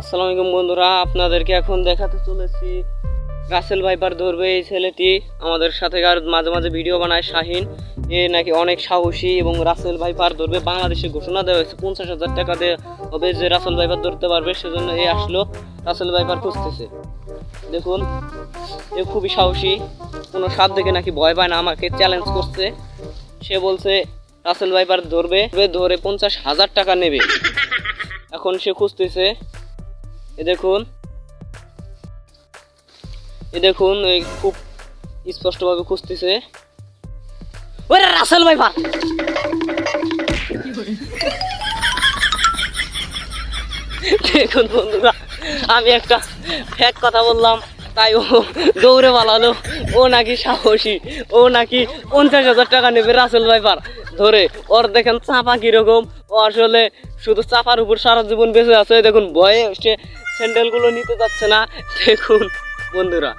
আসসালামু আলাইকুম বন্ধুরা, আপনাদেরকে এখন দেখাতে চলেছি। রাসেল ভাইপার ধরবে এই ছেলেটি। আমাদের সাথে আর মাঝে মাঝে ভিডিও বানায় শাহিন। এ নাকি অনেক সাহসী এবং রাসেল ভাইপার ধরবে। বাংলাদেশে ঘোষণা দেওয়া হয়েছে, পঞ্চাশ হাজার টাকা দিয়ে হবে যে রাসেল ভাইপার ধরতে পারবে, সেজন্য এ আসলো। রাসেল ভাইপার খুঁজতেছে। দেখুন, এ খুবই সাহসী। কোনো সাপ দেখে নাকি ভয় পায় না, আমাকে চ্যালেঞ্জ করছে। সে বলছে, রাসেল ভাইপার ধরবে। ধরে পঞ্চাশ হাজার টাকা নেবে। এখন সে খুঁজতেছে দেখুন। এ দেখুন খুব স্পষ্টভাবে খুঁজতেছে। ওরে রাসেল ভাই ভাই। দেখুন বন্ধুরা, আমি একটা ফ্যাক কথা বললাম, তাই ও দৌড়ে পালালো। ও নাকি সাহসী, ও নাকি পঞ্চাশ হাজার টাকা নেবে রাসেল ভাইপার ধরে, ওর দেখেন চাপা কীরকম। ও আসলে শুধু চাপার উপর সারা জীবন বেঁচে আছে, দেখুন ভয়ে সে স্যান্ডেলগুলো নিতে চাচ্ছে না। দেখুন বন্ধুরা।